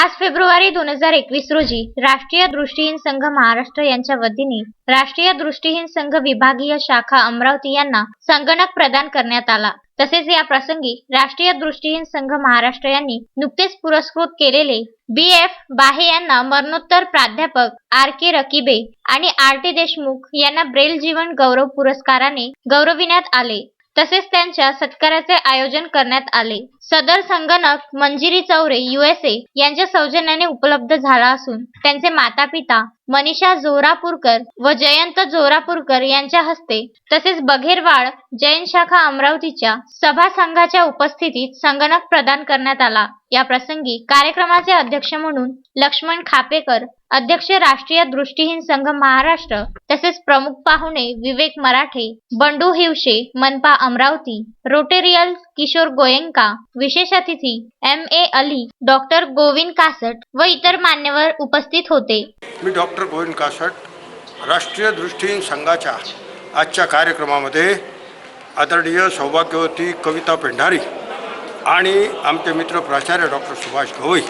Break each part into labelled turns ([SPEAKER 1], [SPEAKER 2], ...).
[SPEAKER 1] पाच फेब्रुवारी दोन हजार एकवीस रोजी राष्ट्रीय दृष्टीहीन संघ महाराष्ट्र यांच्या वतीने राष्ट्रीय दृष्टीहीन संघ विभागीय शाखा अमरावती यांना संगणक प्रदान करण्यात आला. तसेच या प्रसंगी राष्ट्रीय दृष्टीहीन संघ महाराष्ट्र यांनी नुकतेच पुरस्कृत केलेले बी. एफ. बाहे यांना मरणोत्तर प्राध्यापक आर. के. रकीबे आणि आर. टी. देशमुख यांना ब्रेल जीवन गौरव पुरस्काराने गौरविण्यात आले. तसेच त्यांच्या सत्काराचे आयोजन करण्यात आले. सदर संगणक मंजिरी चौरे यूएसए यांच्या सौजन्याने उपलब्ध झाला असून त्यांचे माता पिता मनीषा जोरापूरकर व जयंत जोरापूरकर यांच्या हस्ते तसेच बघेरवाड जैन शाखा अमरावतीच्या सभा संघाच्या उपस्थितीत संगणक प्रदान करण्यात आला. या प्रसंगी कार्यक्रमाचे अध्यक्ष म्हणून लक्ष्मण खापेकर अध्यक्ष राष्ट्रीय दृष्टीहीन संघ महाराष्ट्र तसेच प्रमुख पाहुणे विवेक मराठे बंडू हिवशे मनपा अमरावती रोटेरियल किशोर गोयंका विशेष अतिथी M A Ali doctor Govind Kasat व इतर मान्यवर उपस्थित होते.
[SPEAKER 2] मी डॉक्टर गोविंद कासट राष्ट्रीय दृष्टीहीन संघाच्या आजच्या कार्यक्रमामध्ये आदरणीय सौभाग्यवती कविता पेंढारी आणि आमचे मित्र प्राचार्य डॉक्टर सुभाष गवई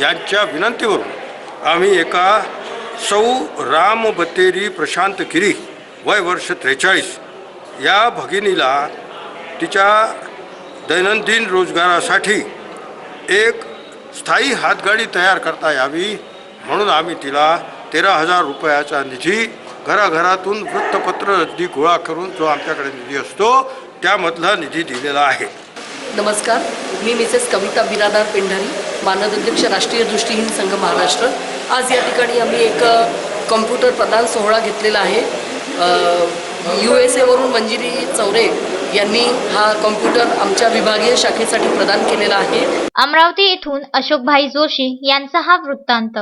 [SPEAKER 2] यांच्या विनंतीवरून आम्ही एका सौ राम बतेरी प्रशांत गिरी वय वर्ष त्रेचाळीस या भगिनीला तिच्या दैनंदिन रोजगारासाठी एक स्थायी हातगाडी तयार करता यावी म्हणून आम्ही तिला तेरा हजार रुपयाचा निधी घराघरातून वृत्तपत्र निधी गोळा करून जो आमच्याकडे निधी असतो त्यामधला निधी दिलेला आहे.
[SPEAKER 3] नमस्कार मी मिसेस कविता बिरादार पेंढारी मानदाध्यक्ष राष्ट्रीय दृष्टीहीन संघ महाराष्ट्र. आज या ठिकाणी आम्ही एक कॉम्प्युटर प्रदान सोहळा घेतलेला आहे. यू एस एवरून मंजिरी चौरे यांनी हा कॉम्प्युटर आमच्या विभागीय शाखेसाठी प्रदान केलेला आहे.
[SPEAKER 1] अमरावती येथून अशोकभाई जोशी यांचा हा वृत्तांत.